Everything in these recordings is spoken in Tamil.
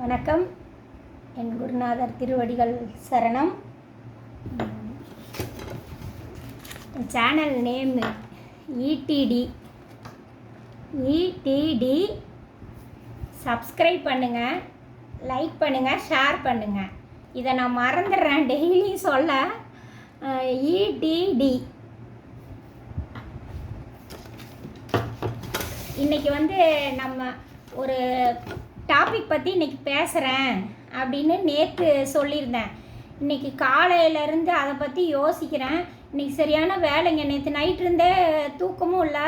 வணக்கம். என் குருநாதர் திருவடிகள் சரணம். சேனல் நேம் இடிடி இடிடி சப்ஸ்கிரைப் பண்ணுங்கள் லைக் பண்ணுங்கள் ஷேர் பண்ணுங்கள் இதை நான் மறந்துடுறேன் டெய்லி சொல்ல. இடிடி இன்றைக்கி வந்து நம்ம ஒரு டாபிக் பற்றி இன்னைக்கு பேசுகிறேன் அப்படின்னு நேற்று சொல்லியிருந்தேன். இன்னைக்கு காலையிலேருந்து அதை பற்றி யோசிக்கிறேன். இன்றைக்கி சரியான வேலைங்க. நேற்று நைட் இருந்தே தூக்கமும் இல்லை.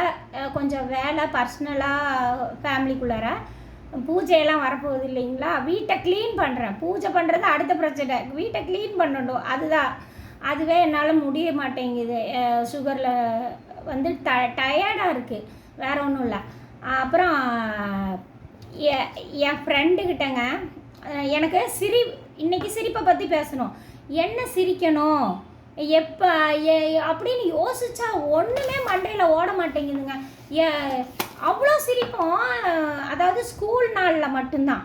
கொஞ்சம் வேலை பர்சனலாக ஃபேமிலிக்குள்ளார பூஜையெல்லாம் வரப்போகுது இல்லைங்களா? வீட்டை க்ளீன் பண்ணுறேன் பூஜை பண்ணுறது அடுத்த பிரச்சனை வீட்டை க்ளீன் பண்ணணும். அதுதான். அதுவே என்னால் முடிய மாட்டேங்குது. சுகரில் வந்து ட டயர்டாக இருக்குது வேறு ஒன்றும் இல்லை. அப்புறம் என் ஃப்ரெண்டுக்கிட்டங்க எனக்கு சிரி இன்றைக்கி சிரிப்பை பற்றி பேசணும். என்ன சிரிக்கணும்? எப்போ அப்படின்னு யோசிச்சா ஒன்றுமே மண்டையில் ஓட மாட்டேங்குதுங்க. ஏ அவ்வளோ சிரிப்போம் அதாவது ஸ்கூல் நாளில் மட்டும்தான்.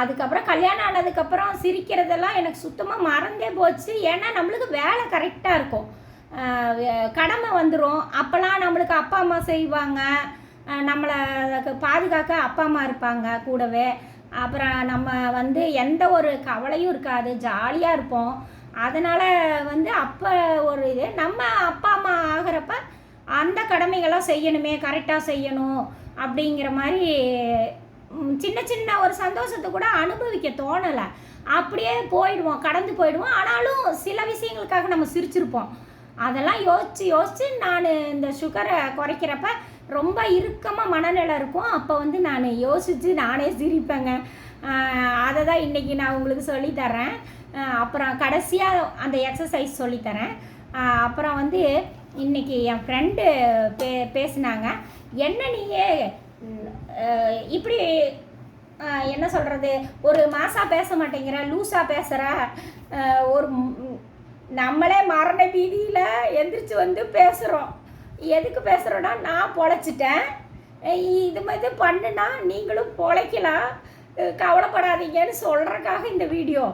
அதுக்கப்புறம் கல்யாணம் ஆனதுக்கப்புறம் சிரிக்கிறதெல்லாம் எனக்கு சுத்தமாக மறந்தே போச்சு. ஏன்னா நம்மளுக்கு வேலை கரெக்டாக இருக்கும். கடமை வந்துடும் அப்போல்லாம் நம்மளுக்கு அப்பா அம்மா செய்வாங்க. நம்மளை பாதுகாக்க அப்பா அம்மா இருப்பாங்க கூடவே. அப்புறம் நம்ம வந்து எந்த ஒரு கவலையும் இருக்காது ஜாலியாக இருப்போம். அதனால் வந்து அப்போ ஒரு இது நம்ம அப்பா அம்மா ஆகிறப்ப அந்த கடமைகளாக செய்யணுமே கரெக்டாக செய்யணும் அப்படிங்கிற மாதிரி சின்ன சின்ன ஒரு சந்தோஷத்தை கூட அனுபவிக்க தோணலை. அப்படியே போயிடுவோம் கடந்து போயிடுவோம். ஆனாலும் சில விஷயங்களுக்காக நம்ம சிரிச்சிருப்போம். அதெல்லாம் யோசித்து யோசித்து நான் இந்த சுகரை குறைக்கிறப்ப ரொம்ப இறுக்கமாக மனநிலை இருக்கும். அப்போ வந்து நான் யோசித்து நானே சிரிப்பேங்க. அதை தான் இன்றைக்கி நான் உங்களுக்கு சொல்லித்தரேன் அப்புறம் கடைசியாக அந்த எக்ஸசைஸ் சொல்லித்தரேன் அப்புறம் வந்து இன்னைக்கு என் ஃப்ரெண்டு பே பேசினாங்க. என்ன நீயே? இப்படி என்ன சொல்கிறது ஒரு மாசாக பேச மாட்டேங்கிற லூஸாக பேசுகிற ஒரு நம்மளே மரண பீதியில் எந்திரிச்சு வந்து பேசுகிறோம் எதுக்கு பேசுகிறோன்னா நான் பொழைச்சிட்டேன். இது மாதிரி பண்ணுனா நீங்களும் பொழைக்கலாம். கவலைப்படாதீங்கன்னு சொல்கிறக்காக இந்த வீடியோ.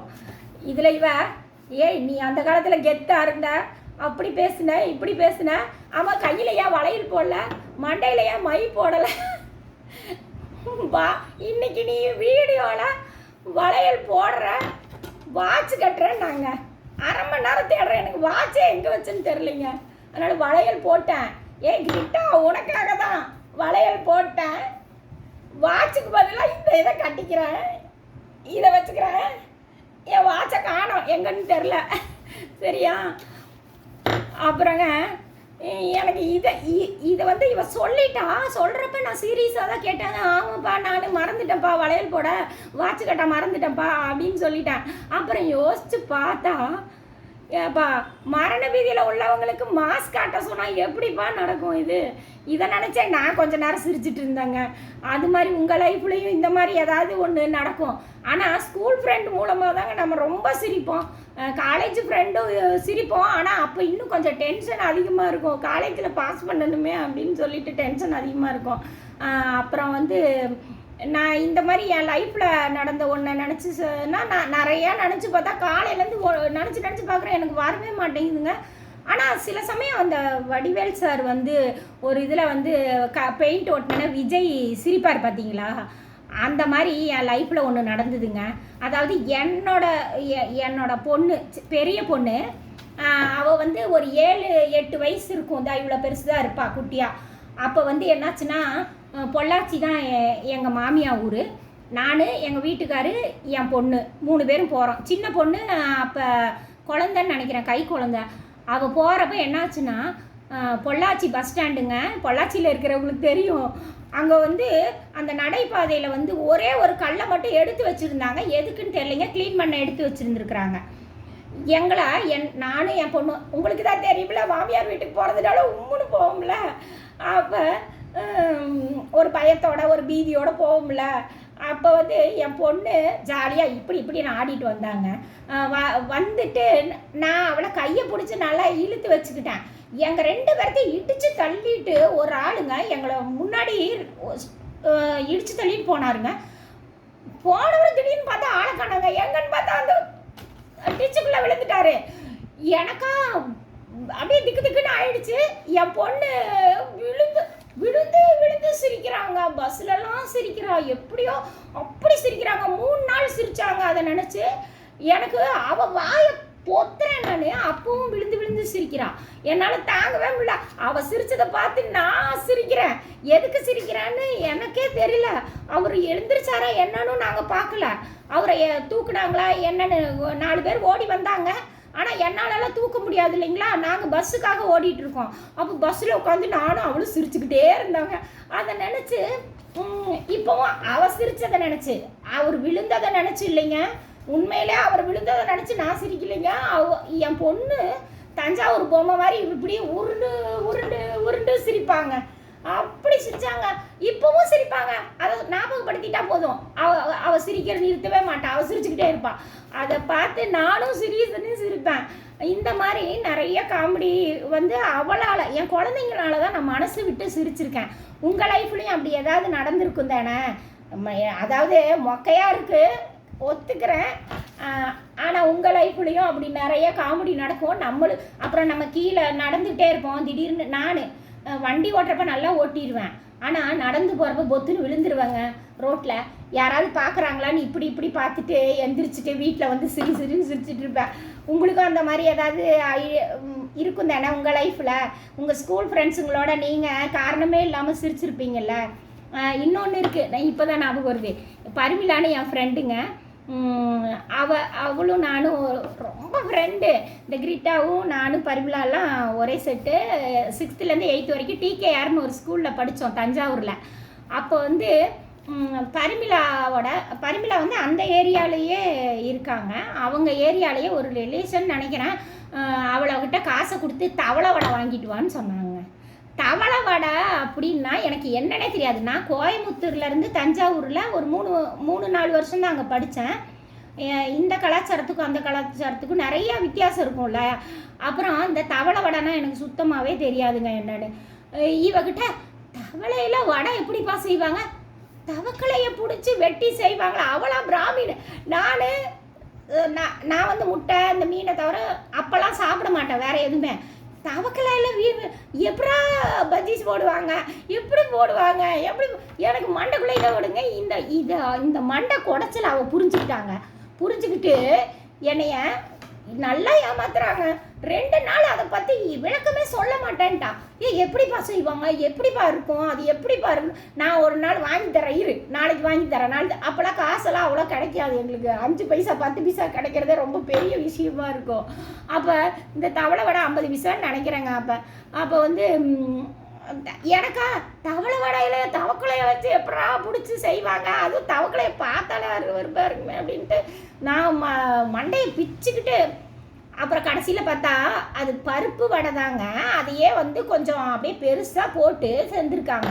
இதில் இவ ஏய் நீ அந்த காலத்தில் கெத்தாக இருந்த? அப்படி பேசுன இப்படி பேசுன? ஆமாம் கையில் ஏன் வளையல் போடல? மண்டையில் ஏன் மை போடலை? வா இன்னைக்கு நீ வீடியோவில் வளையல் போடுற வாட்ச் கட்டுறேன் நாங்கள் அரை மணி நேரம் தேடுறேன் எனக்கு வாட்சே எங்கே வச்சேன்னு தெரிலிங்க அதனால் வளையல் போட்டேன். ஏன் கிட்டா உனக்காக தான் வளையல் போட்டேன். வாட்சுக்கு பதிலாக இந்த இதை கட்டிக்கிறேன். இதை வச்சுக்கிறேன். என் வாட்சை காணோம். எங்கன்னு தெரில. சரியா? அப்புறங்க எனக்கு இதை இ- இதை வந்து இவ சொல்லிட்டா. சொல்கிறப்ப நான் சீரியஸாக தான் கேட்டேன். ஆமாப்பா நான் மறந்துட்டேன்ப்பா வளையல் போட. வாட்ச் கட்ட மறந்துட்டேன்ப்பா அப்படின்னு சொல்லிட்டேன். அப்புறம் யோசித்து பார்த்தா ஏப்பா மரண வீதியில் உள்ளவங்களுக்கு மாஸ்க் காட்ட சொன்னால் எப்படிப்பா நடக்கும் இது? இதை நினச்சேன் நான் கொஞ்ச நேரம் சிரிச்சிட்டு இருந்தேங்க. அது மாதிரி உங்கள் லைஃப்லேயும் இந்த மாதிரி ஏதாவது ஒன்று நடக்கும். ஆனால் ஸ்கூல் ஃப்ரெண்ட் மூலமாக தாங்க நம்ம ரொம்ப சிரிப்போம். காலேஜ் ஃப்ரெண்டும் சிரிப்போம். ஆனால் அப்போ இன்னும் கொஞ்சம் டென்ஷன் அதிகமாக இருக்கும். காலேஜில் பாஸ் பண்ணணுமே அப்படின்னு சொல்லிட்டு டென்ஷன் அதிகமாக இருக்கும். அப்புறம் வந்து நான் இந்த மாதிரி என் லைஃப்பில் நடந்த ஒன்றை நினச்சி நான் நிறையா நினச்சி பார்த்தா காலையிலேருந்து நினச்சி நினச்சி பார்க்குறேன் எனக்கு வரவே மாட்டேங்குதுங்க. ஆனால் சில சமயம் அந்த வடிவேல் சார் வந்து ஒரு இதில் வந்து க பெயிண்ட் ஓட்டின விஜய் சிரிப்பார் பார்த்தீங்களா? அந்த மாதிரி என் லைஃப்பில் ஒன்று நடந்ததுங்க. அதாவது என்னோட எ- என்னோட பொண்ணு பெரிய பொண்ணு அவள் வந்து ஒரு ஏழு எட்டு வயசு இருக்கும் தான் இவ்வளோ பெருசு தான் இருப்பாள் குட்டியாக அப்போ வந்து என்னாச்சுன்னா பொள்ளாச்சி தான் எங்கள் மாமியா ஊர். நான் எங்கள் வீட்டுக்காரு என் பொண்ணு. மூணு பேரும் போகிறோம் சின்ன பொண்ணு அப்போ குழந்தைன்னு நினைக்கிறேன் கை குழந்த. அவள் போகிறப்ப என்னாச்சுன்னா பொள்ளாச்சி பஸ் ஸ்டாண்டுங்க பொள்ளாச்சியில் இருக்கிறவங்களுக்கு தெரியும். அங்கே வந்து அந்த நடைபாதையில் வந்து ஒரே ஒரு கல்லை மட்டும் எடுத்து வச்சுருந்தாங்க. எதுக்குன்னு தெரியலைங்க. க்ளீன் பண்ண எடுத்து வச்சுருந்துருக்குறாங்க. எங்களை என் நானும் என் பொண்ணு. உங்களுக்கு தான் தெரியும்ல மாமியார் வீட்டுக்கு போகிறதுனால உம்முன்னு போவோம்ல. அப்போ ஒரு பயத்தோட ஒரு பீதியோட போகும்ல. அப்போ வந்து என் பொண்ணு ஜாலியாக இப்படி இப்படின்னு ஆடிட்டு வந்தாங்க. வ வந்துட்டு நான் அவளை கையை பிடிச்சி நல்லா இழுத்து வச்சுக்கிட்டேன். எங்கள் ரெண்டு பேர்த்தையும் இடித்து தள்ளிட்டு ஒரு ஆளுங்க எங்களை முன்னாடி இடித்து இடிச்சு தள்ளிட்டு போனாருங்க. போனவர் திடீர்னு பார்த்தா ஆளை காணாங்க எங்கன்னு பார்த்தா அந்த டிச்சுக்குள்ளே விழுந்துட்டாரு. எனக்கா அப்படியே திக்கு திக்குன்னு ஆயிடுச்சு. என் பொண்ணு விழுந்து விழுந்து விழுந்து சிரிக்கிறாங்க. பஸ்லலாம் சிரிக்கிறா. எப்படியோ அப்படி சிரிக்கிறாங்க. மூணு நாள் சிரிச்சாங்க. அதை நினச்சி எனக்கு அவ வாயை பொத்துறேன் நான். அப்பவும் விழுந்து விழுந்து சிரிக்கிறா. என்னால் தாங்கவே முடியல. அவ சிரிச்சதை பார்த்து நான் சிரிக்கிறேன். எதுக்கு சிரிக்கிறான்னு எனக்கே தெரியல. அவர் எழுந்திரிச்சாரா என்னன்னு நாங்கள் பார்க்கல. அவரை தூக்குனாங்களா என்னன்னு நாலு பேர் ஓடி வந்தாங்க. ஆனால் என்னாலலாம் தூக்க முடியாது இல்லைங்களா? நாங்கள் பஸ்ஸுக்காக ஓடிட்டு இருக்கோம் அப்போ பஸ்ஸில் உட்காந்து நானும் அவளும் சிரிச்சுக்கிட்டே இருந்தாங்க. அதை நினச்சி இப்போவும் அவ சிரிச்சதை நினச்சி. அவர் விழுந்ததை நினச்சி இல்லைங்க. உண்மையிலே அவர் விழுந்ததை நினச்சி நான் சிரிக்கலைங்க. அவ என் பொண்ணு தஞ்சாவூர் பொம்மை மாதிரி இப்படி உருண்டு உருண்டு உருண்டு சிரிப்பாங்க. அப்படி சிரிச்சாங்க. இப்பவும் சிரிப்பாங்க. அதை ஞாபகப்படுத்திட்டா போதும். அவ அவ- சிரிக்கிற நிறுத்தவே மாட்டா. அவ சிரிச்சுக்கிட்டே இருப்பாள் அதை பார்த்து நானும் சிரிச்சுன்னு சிரிப்பேன். இந்த மாதிரி நிறைய காமெடி வந்து அவளால் என் குழந்தைங்களால தான் நான் மனசு விட்டு சிரிச்சிருக்கேன். உங்கள் லைஃப்லேயும் அப்படி ஏதாவது நடந்திருக்கும் தானே? அதாவது மொக்கையாக இருக்குது ஒத்துக்கிறேன். ஆனால் உங்கள் லைஃப்லேயும் அப்படி நிறைய காமெடி நடக்கும். நம்மளும் அப்புறம் நம்ம கீழே நடந்துகிட்டே இருப்போம். திடீர்னு நான் வண்டி ஓட்டுறப்ப நல்லா ஓட்டிடுவேன். ஆனால் நடந்து போகிறப்ப பொத்துன்னு விழுந்துருவேங்க ரோட்டில் யாராவது பார்க்குறாங்களான்னு இப்படி இப்படி பார்த்துட்டு எந்திரிச்சிட்டு வீட்டில் வந்து சிரி சிரின்னு சிரிச்சிட்டு இருப்பேன் உங்களுக்கும் அந்த மாதிரி ஏதாவது இருக்கும் தானே உங்கள் லைஃப்பில் உங்கள் ஸ்கூல் ஃப்ரெண்ட்ஸுங்களோட நீங்கள் காரணமே இல்லாமல் சிரிச்சிருப்பீங்கல்ல? இன்னொன்று இருக்குது நான் இப்போ தான் ஞாபகம் வருது. பருமிலான என் ஃப்ரெண்டுங்க அவ அவளும் நானும் ரொம்ப ஃப்ரெண்டு இந்த கிரிட்டாவும் நானும் பரிமலாலாம் ஒரே செட்டு சிக்ஸ்த்துலேருந்து எயித்து வரைக்கும் டிகேஆர்னு ஒரு ஸ்கூலில் படித்தோம் தஞ்சாவூரில். அப்போ வந்து பரிமிளாவோட பரிமிளா வந்து அந்த ஏரியாலேயே இருக்காங்க. அவங்க ஏரியாலேயே ஒரு ரிலேஷன் நினைக்கிறேன். அவளை அவளக்கிட்ட காசை கொடுத்து தவளை வடை வாங்கிட்டு வான்னு சொன்னாங்க. தவளை வடை அப்படின்னா எனக்கு என்னன்னே தெரியாது. நான் கோயம்புத்தூர்லேருந்து தஞ்சாவூரில் ஒரு மூணு மூணு நாலு வருஷம் தான் அங்கே படித்தேன் இந்த கலாச்சாரத்துக்கும் அந்த கலாச்சாரத்துக்கும் நிறைய வித்தியாசம் இருக்கும்ல. அப்புறம் இந்த தவளை வடைனா எனக்கு சுத்தமாகவே தெரியாதுங்க என்னன்னு. இவகிட்ட தவளையில வடை எப்படிப்பா செய்வாங்க? தவக்கலையை பிடிச்சி வெட்டி செய்வாங்களா? அவளா பிராமின். நான் நான் நான் வந்து முட்டை இந்த மீனை தவிர அப்போல்லாம் சாப்பிட மாட்டேன் வேற எதுவுமே. தவக்கலையில் வீ எப்படா பஜ்ஜிஸ் போடுவாங்க? எப்படி போடுவாங்க? எப்படி எனக்கு மண்டைக்குள்ளே இதை விடுங்க. இந்த இதை இந்த மண்டை குடைச்சல் அவள் புரிஞ்சுக்கிட்டாங்க. புரிஞ்சுக்கிட்டு என்னைய நல்லா ஏமாத்துறாங்க. ரெண்டு நாள் அதை பற்றி விளக்கமே சொல்ல மாட்டேன்ட்டா. ஏ எப்படிப்பா செய்வாங்க? எப்படிப்பா இருக்கும்? அது எப்படிப்பா இருக்கும் நான் ஒரு நாள் வாங்கி தரேன். இரு நாளைக்கு வாங்கி தரேன். நாளைக்கு அப்போல்லாம் காசெல்லாம் அவ்வளோ கிடைக்காது எங்களுக்கு. அஞ்சு பைசா பத்து பைசா கிடைக்கிறதே ரொம்ப பெரிய விஷயமா இருக்கும். அப்போ இந்த தவளை வடை ஐம்பது பைசான்னு நினைக்கிறேங்க. அப்போ அப்போ வந்து எனக்கா தவளை வடையில தவக்கலையை வச்சு எப்படா பிடிச்சி செய்வாங்க? அதுவும் தவக்கலையை பார்த்தாலே வருவா இருக்குமே அப்படின்ட்டு நான் ம மண்டையை பிச்சுக்கிட்டு அப்புறம் கடைசியில் பார்த்தா அது பருப்பு வடை தாங்க. அதையே வந்து கொஞ்சம் அப்படியே பெருசாக போட்டு செஞ்சுருக்காங்க.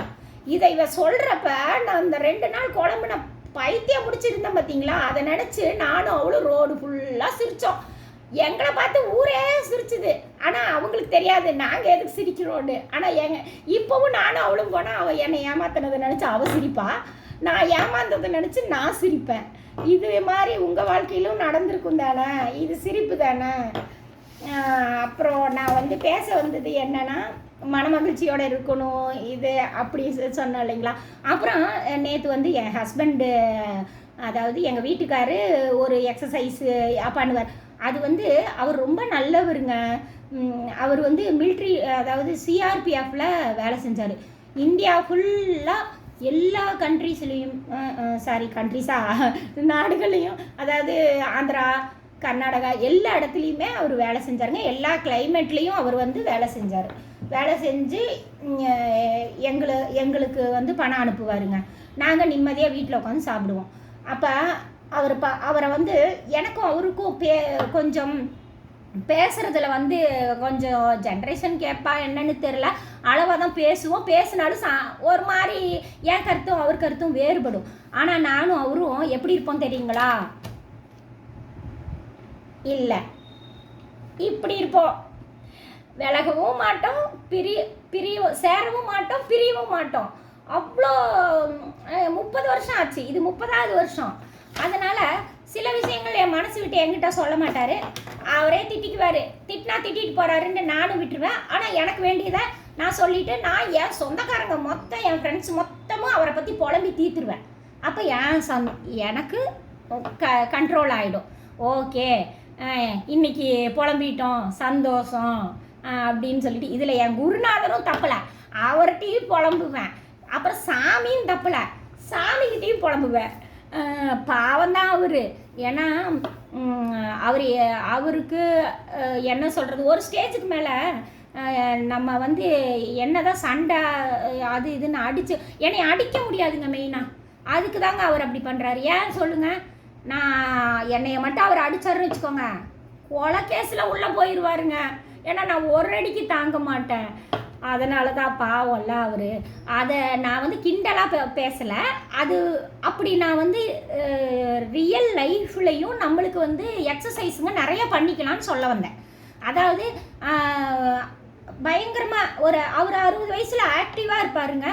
இதை இவ சொல்கிறப்ப நான் அந்த ரெண்டு நாள் குழம்பு நான் பைத்தியம் பிடிச்சிருந்தேன் பார்த்தீங்களா அதை நினச்சி நானும் அவளும் ரோடு ஃபுல்லாக சிரித்தோம் எங்களை பார்த்து ஊரே சிரிச்சுது. ஆனால் அவங்களுக்கு தெரியாது நாங்கள் எதுக்கு சிரிக்கிறோன்னு ஆனால் எங்க இப்போவும் நானும் அவளும் போனால் அவள் என்னை ஏமாத்தினதை நினச்சி அவள் சிரிப்பா. நான் ஏமாந்ததை நினச்சி நான் சிரிப்பேன். இது மாதிரி உங்கள் வாழ்க்கையிலும் நடந்திருக்கும் தானே? இது சிரிப்பு தானே? அப்புறம் நான் வந்து பேச வந்தது என்னென்னா மனமகிழ்ச்சியோடு இருக்கணும் இது அப்படி சொன்னேன் இல்லைங்களா? அப்புறம் நேற்று வந்து என் ஹஸ்பண்டு அதாவது எங்கள் வீட்டுக்காரு ஒரு எக்ஸசைஸு பண்ணுவார். அது வந்து அவர் ரொம்ப நல்லவருங்க. அவர் வந்து மிலிட்ரி அதாவது சிஆர்பிஎஃப்பில் வேலை செஞ்சார். இந்தியா ஃபுல்லாக எல்லா கண்ட்ரீஸ்லேயும் சாரி கண்ட்ரிஸா நாடுகள்லேயும் அதாவது ஆந்திரா கர்நாடகா எல்லா இடத்துலையுமே அவர் வேலை செஞ்சாருங்க. எல்லா கிளைமேட்லேயும் அவர் வந்து வேலை செஞ்சார். வேலை செஞ்சு எங்களை எங்களுக்கு வந்து பணம் அனுப்புவாருங்க. நாங்கள் நிம்மதியாக வீட்டில் உட்காந்து சாப்பிடுவோம். அப்போ அவர் ப அவரை வந்து எனக்கும் அவருக்கும் பே கொஞ்சம் பேசுறதுல வந்து கொஞ்சம் ஜென்ரேஷன் கேப்பா என்னன்னு தெரில அளவாக தான் பேசுவோம். பேசினாலும் சா ஒரு மாதிரி என் கருத்தும் அவர் கருத்தும் வேறுபடும். ஆனால் நானும் அவரும் எப்படி இருப்போம் தெரியுங்களா? இல்லை. இப்படி இருப்போம். விலகவும் மாட்டோம். பிரி பிரிய சேரவும் மாட்டோம். பிரியவும் மாட்டோம். அவ்வளோ முப்பது வருஷம் ஆச்சு. இது முப்பதாவது வருஷம். அதனால் சில விஷயங்கள் என் மனசு விட்டு என்கிட்ட சொல்ல மாட்டார். அவரே திட்டிக்குவார். திட்டினா திட்டிட்டு போகிறாருன்னு நானும் விட்டுருவேன். ஆனால் எனக்கு வேண்டியதை நான் சொல்லிவிட்டு நான் என் சொந்தக்காரங்க மொத்தம் என் ஃப்ரெண்ட்ஸ் மொத்தமும் அவரை பற்றி புலம்பி தீர்த்துருவேன். அப்போ என் சந் எனக்கு க கண்ட்ரோல் ஆகிடும் ஓகே இன்னைக்கு புலம்பிட்டோம் சந்தோஷம் அப்படின்னு சொல்லிட்டு இதில் என் குருநாதரும் தப்பலை. அவர்கிட்டையும் புலம்புவேன். அப்புறம் சாமியும் தப்பலை. சாமிக்கிட்டேயும் புலம்புவேன். பாவம் தான் அவர். ஏன்னா அவர் அவருக்கு என்ன சொல்கிறது ஒரு ஸ்டேஜுக்கு மேலே நம்ம வந்து என்னதான் சண்டை அது இதுன்னு அடித்து என்னை அடிக்க முடியாதுங்க மெயினாக அதுக்கு தாங்க அவர் அப்படி பண்ணுறாரு ஏன் சொல்லுங்கள் நான் என்னைய மட்டும் அவர் அடிச்சார்னு வச்சுக்கோங்க. கொலை கேஸில் உள்ளே போயிடுவாருங்க ஏன்னா நான் ஒரு அடிக்கு தாங்க மாட்டேன். அதனால தான் பாவம்ல அவர். அதை நான் வந்து கிண்டலாக பே பேசலை. அது அப்படி நான் வந்து ரியல் லைஃப்லையும் நம்மளுக்கு வந்து எக்ஸசைஸுங்க நிறைய பண்ணிக்கலாம்னு சொல்ல வந்தேன். அதாவது பயங்கரமாக ஒரு அவர் அறுபது வயசில் ஆக்டிவாக இருப்பாருங்க.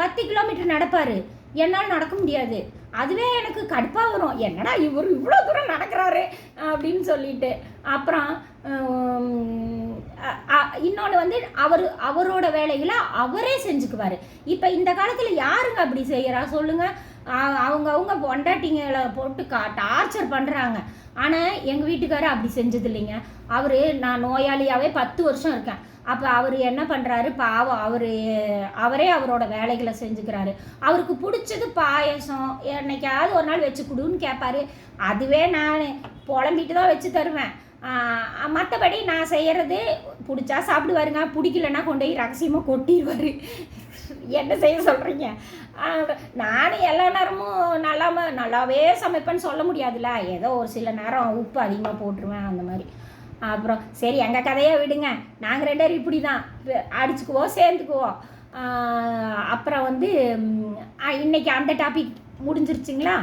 பத்து கிலோமீட்டர் நடப்பார். என்னால் நடக்க முடியாது. அதுவே எனக்கு கடுப்பாக வரும். என்னடா இவர் இவ்வளோ தூரம் நடக்கிறாரு அப்படின்னு சொல்லிட்டு. அப்புறம் இன்னொன்று வந்து அவர் அவரோட வேலைகளை அவரே செஞ்சுக்குவார். இப்போ இந்த காலத்தில் யாருங்க அப்படி செய்கிறா சொல்லுங்கள் அவங்க அவங்க பொண்டாட்டிங்களை போட்டு கா டார்ச்சர் பண்ணுறாங்க ஆனால் எங்கள் வீட்டுக்காரர் அப்படி செஞ்சது இல்லைங்க அவர் நான் நோயாளியாகவே பத்து வருஷம் இருக்கேன். அப்போ அவர் என்ன பண்ணுறாரு பாவம் அவர் அவரே அவரோட வேலைகளை செஞ்சுக்கிறாரு. அவருக்கு பிடிச்சது பாயசம் என்னைக்காவது ஒரு நாள் வச்சு கொடுன்னு கேட்பாரு அதுவே நான் புலம்பிட்டு தான் வச்சு தருவேன். மற்றபடி நான் செய்கிறது பிடிச்சா சாப்பிடுவாருங்க. பிடிக்கலன்னா கொண்டு போய் ரகசியமாக கொட்டிடுவார் என்ன செய்ய சொல்கிறீங்க நானும் எல்லா நேரமும் நல்லாம நல்லாவே சமைப்பேன்னு சொல்ல முடியாதுல்ல. ஏதோ ஒரு சில நேரம் உப்பு அதிகமாக போட்டுருவேன் அந்த மாதிரி. அப்புறம் சரி எங்கள் கதையை விடுங்க. நாங்கள் ரெண்டு பேரும் இப்படி தான் அடிச்சுக்குவோம் சேர்ந்துக்குவோம் அப்புறம் வந்து இன்றைக்கி அந்த டாபிக் முடிஞ்சிருச்சுங்களா?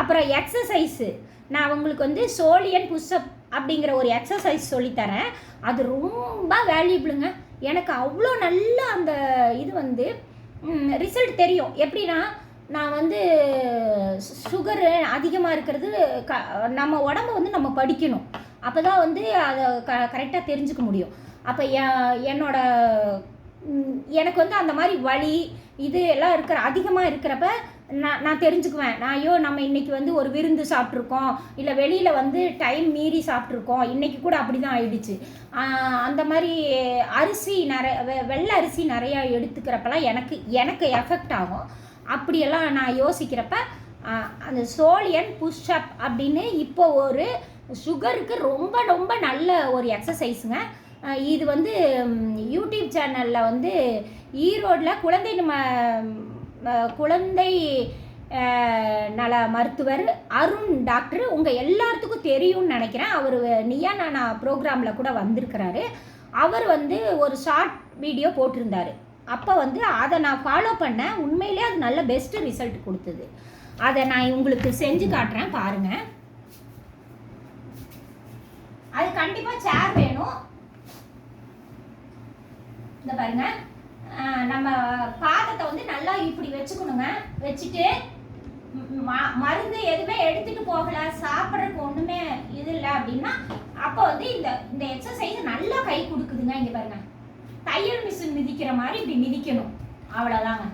அப்புறம் எக்ஸசைஸு நான் உங்களுக்கு வந்து சோலியன் புஷ்அப் அப்படிங்கிற ஒரு எக்ஸசைஸ் சொல்லித்தரேன். அது ரொம்ப வேல்யூபிளுங்க எனக்கு அவ்வளோ நல்ல அந்த இது வந்து ரிசல்ட் தெரியும். எப்படின்னா நான் வந்து சுகரு அதிகமாக இருக்கிறது க நம்ம உடம்ப வந்து நம்ம படிக்கணும். அப்போ தான் வந்து அதை க கரெக்டாக தெரிஞ்சுக்க முடியும். அப்போ என்னோட எனக்கு வந்து அந்த மாதிரி வலி இது எல்லாம் இருக்கிற அதிகமாக இருக்கிறப்ப நான் நான் தெரிஞ்சுக்குவேன். நான் ஐயோ நம்ம இன்னைக்கு வந்து ஒரு விருந்து சாப்பிட்ருக்கோம் இல்லை வெளியில் வந்து டைம் மீறி சாப்பிட்ருக்கோம் இன்னைக்கு கூட அப்படி தான் ஆயிடுச்சு அந்த மாதிரி அரிசி நிறைய வெ- வெள்ளை அரிசி நிறையா எடுத்துக்கிறப்பெல்லாம் எனக்கு எனக்கு எஃபெக்ட் ஆகும். அப்படியெல்லாம் நான் யோசிக்கிறப்ப அந்த சோலியன் புஷ்அப் அப்படின்னு இப்போ ஒரு சுகருக்கு ரொம்ப ரொம்ப நல்ல ஒரு எக்ஸசைஸுங்க இது வந்து யூடியூப் சேனலில் வந்து ஈரோடில் குழந்தை நம்ம குழந்தை நல மருத்துவர் அருண் டாக்டர். உங்கள் எல்லாத்துக்கும் தெரியும்னு நினைக்கிறேன். அவர் நியா நானா ப்ரோக்ராமில் கூட வந்திருக்கிறாரு. அவர் வந்து ஒரு ஷார்ட் வீடியோ போட்டிருந்தார். அப்போ வந்து அதை நான் ஃபாலோ பண்ணேன். உண்மையிலே அது நல்ல பெஸ்ட்டு ரிசல்ட் கொடுத்தது. அதை நான் உங்களுக்கு செஞ்சு காட்டுறேன். பாருங்கள் அது கண்டிப்பாக சேர் வேணும். இந்த பாருங்கள் நம்ம பாதத்தை வந்து நல்லா இப்படி வச்சுக்கணுங்க. வச்சுட்டு ம- மருந்து எதுவுமே எடுத்துட்டு போகல சாப்பிட்றதுக்கு ஒண்ணுமே இது இல்லை அப்படின்னா அப்போ வந்து இந்த இந்த எக்ஸசைஸ் நல்லா கை கொடுக்குதுங்க இங்க பாருங்க. தையல் மிஷின் மிதிக்கிற மாதிரி இப்படி மிதிக்கணும். அவ்வளோதாங்க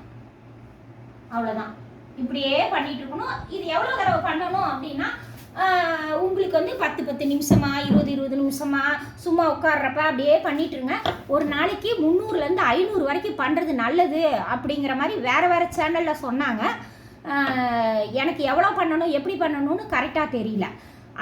அவ்வளோதான் இப்படியே பண்ணிட்டு இருக்கணும். இது எவ்வளோ தடவை பண்ணணும் அப்படின்னா உங்களுக்கு வந்து பத்து பத்து நிமிஷமா இருபது இருபது நிமிஷமா சும்மா உட்கார்றப்ப அப்படியே பண்ணிட்டுருங்க. ஒரு நாளைக்கு முந்நூறுலேருந்து ஐநூறு வரைக்கும் பண்ணுறது நல்லது அப்படிங்கிற மாதிரி வேறு வேறு சேனலில் சொன்னாங்க. எனக்கு எவ்வளோ பண்ணணும் எப்படி பண்ணணும்னு கரெக்டாக தெரியல.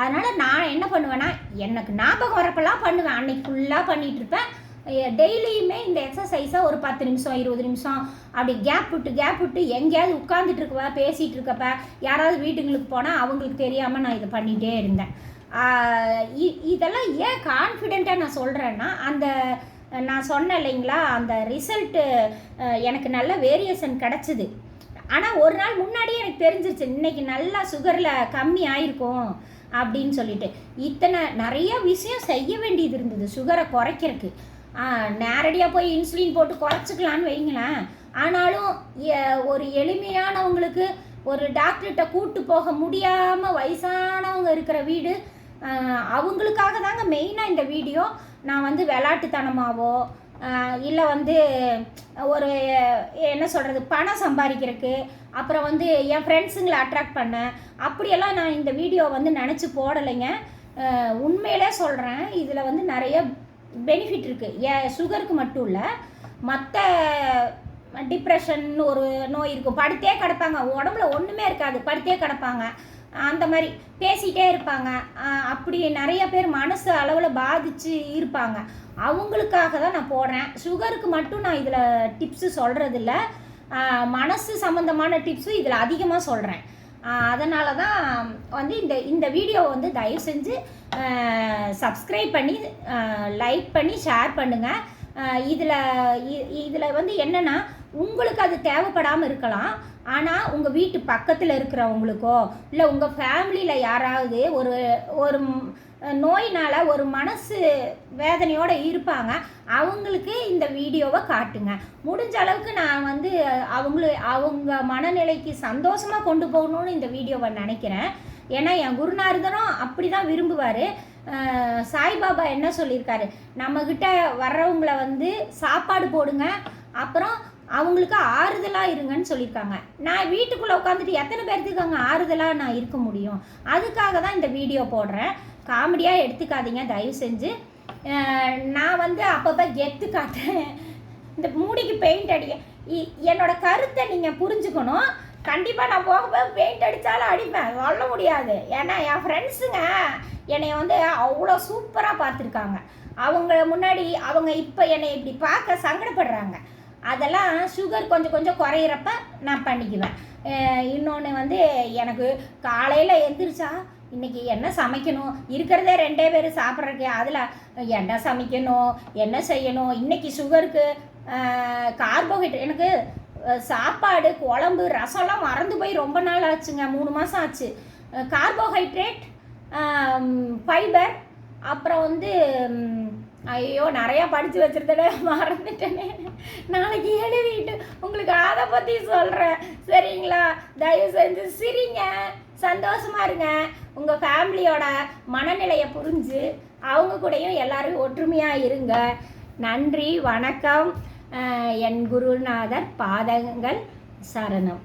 அதனால் நான் என்ன பண்ணுவேன்னா எனக்கு ஞாபகம் வரப்பெல்லாம் பண்ணுவேன். அன்னைக்கு ஃபுல்லாக பண்ணிகிட்ருப்பேன் டெய்லியுமே இந்த எக்ஸசைஸை ஒரு பத்து நிமிஷம் இருபது நிமிஷம் அப்படி கேப் விட்டு கேப் விட்டு எங்கேயாவது உட்காந்துட்டு இருக்கப்ப பேசிகிட்டு இருக்கப்ப யாராவது வீட்டுங்களுக்கு போனால் அவங்களுக்கு தெரியாமல் நான் இதை பண்ணிகிட்டே இருந்தேன். இ- இதெல்லாம் ஏன் கான்ஃபிடெண்ட்டாக நான் சொல்கிறேன்னா அந்த நான் சொன்னேன் இல்லைங்களா அந்த ரிசல்ட்டு எனக்கு நல்ல வேரியேஷன் கிடச்சிது. ஆனால் ஒரு நாள் முன்னாடியே எனக்கு தெரிஞ்சிருச்சு இன்னைக்கு நல்லா சுகரில் கம்மி ஆயிருக்கும் அப்படின்னு சொல்லிட்டு. இத்தனை நிறைய விஷயம் செய்ய வேண்டியது இருந்தது சுகரை குறைக்கிறதுக்கு. நேரடியாக போய் இன்சுலின் போட்டு குறைச்சிக்கலான்னு வைங்களேன். ஆனாலும் ஒரு எளிமையானவங்களுக்கு ஒரு டாக்டர்கிட்ட கூட்டு போக முடியாமல் வயசானவங்க இருக்கிற வீடு அவங்களுக்காக தாங்க மெயினாக இந்த வீடியோ. நான் வந்து விளாட்டுத்தனமாவோ இல்லை வந்து ஒரு என்ன சொல்கிறது பணம் சம்பாதிக்கிறதுக்கு அப்புறம் வந்து என் ஃப்ரெண்ட்ஸுங்களை அட்ராக்ட் பண்ணேன் அப்படியெல்லாம் நான் இந்த வீடியோ வந்து நினச்சி போடலைங்க. உண்மையிலே சொல்கிறேன் இதில் வந்து நிறைய பெனிஃபிட் இருக்குது ஏ சுகருக்கு மட்டும் இல்லை மற்ற டிப்ரெஷன் ஒரு நோய் இருக்கும். படுத்தே கிடப்பாங்க. உடம்புல ஒன்றுமே இருக்காது. படுத்தே கிடப்பாங்க. அந்த மாதிரி பேசிகிட்டே இருப்பாங்க. அப்படி நிறைய பேர் மனசு அளவில் பாதித்து இருப்பாங்க. அவங்களுக்காக தான் நான் போடுறேன். சுகருக்கு மட்டும் நான் இதில் டிப்ஸு சொல்கிறதில்ல மனசு சம்மந்தமான டிப்ஸு இதில் அதிகமாக சொல்கிறேன் அதனால தான் வந்து இந்த இந்த வீடியோவை வந்து தயவு செஞ்சு சப்ஸ்கிரைப் பண்ணி லைக் பண்ணி ஷேர் பண்ணுங்கள் இதில் இதில் வந்து என்னென்னா உங்களுக்கு அது தேவைப்படாமல் இருக்கலாம். ஆனால் உங்கள் வீட்டு பக்கத்தில் இருக்கிறவங்களுக்கோ இல்லை உங்கள் ஃபேமிலியில் யாராவது ஒரு ஒரு நோயினால் ஒரு மனசு வேதனையோடு இருப்பாங்க. அவங்களுக்கு இந்த வீடியோவை காட்டுங்க. முடிஞ்ச அளவுக்கு நான் வந்து அவங்கள அவங்க மனநிலைக்கு சந்தோஷமாக கொண்டு போகணும்னு இந்த வீடியோவை நினைக்கிறேன். ஏன்னா என் குருநாதரும் அப்படி தான் விரும்புவார் சாய்பாபா என்ன சொல்லியிருக்காரு? நம்மக்கிட்ட வர்றவங்களை வந்து சாப்பாடு போடுங்க. அப்புறம் அவங்களுக்கு ஆறுதலாக இருங்கன்னு சொல்லியிருக்காங்க. நான் வீட்டுக்குள்ளே உட்காந்துட்டு எத்தனை பேர்த்துக்கு அங்கே ஆறுதலாக நான் இருக்க முடியும்? அதுக்காக தான் இந்த வீடியோ போடுறேன். காமெடியாக எடுத்துக்காதீங்க தயவு செஞ்சு. நான் வந்து அப்பப்போ கெத்து காட்டுறேன். இந்த மூடிக்கு பெயிண்ட் அடிக்க இ- என்னோட கருத்தை நீங்கள் புரிஞ்சுக்கணும். கண்டிப்பாக நான் போகும்போது பெயிண்ட் அடித்தாலும் அடிப்பேன் சொல்ல முடியாது. ஏன்னா என் ஃப்ரெண்ட்ஸுங்க என்னை வந்து அவ்வளோ சூப்பராக பார்த்துருக்காங்க. அவங்க முன்னாடி அவங்க இப்போ என்னை இப்படி பார்க்க சங்கடப்படுறாங்க. அதெல்லாம் சுகர் கொஞ்சம் கொஞ்சம் குறையிறப்ப நான் பண்ணிக்குவேன். இன்னொன்று வந்து எனக்கு காலையில் எந்திரிச்சா இன்னைக்கு என்ன சமைக்கணும்? இருக்கிறதே ரெண்டே பேர் சாப்பிட்றதுக்கு அதில் என்ன சமைக்கணும்? என்ன செய்யணும்? இன்னைக்கு சுகருக்கு கார்போஹைட்ரேட் எனக்கு சாப்பாடு குழம்பு ரசம்லாம் மறந்து போய் ரொம்ப நாள் ஆச்சுங்க. மூணு மாதம் ஆச்சு. கார்போஹைட்ரேட் ஃபைபர் அப்புறம் வந்து ஐயோ நிறையா படித்து வச்சிருந்தேனே மறந்துட்டேனே. நாளைக்கு எழுதிட்டு உங்களுக்கு அதை பற்றி சொல்கிறேன் சரிங்களா? தயவு செஞ்சு சிரிங்க. சந்தோஷமா இருங்க. உங்கள் ஃபேமிலியோட மனநிலையை புரிஞ்சு அவங்க கூடயும் எல்லோரும் ஒற்றுமையாக இருங்க. நன்றி வணக்கம். என் குருநாதர் பாதங்கள் சரணம்.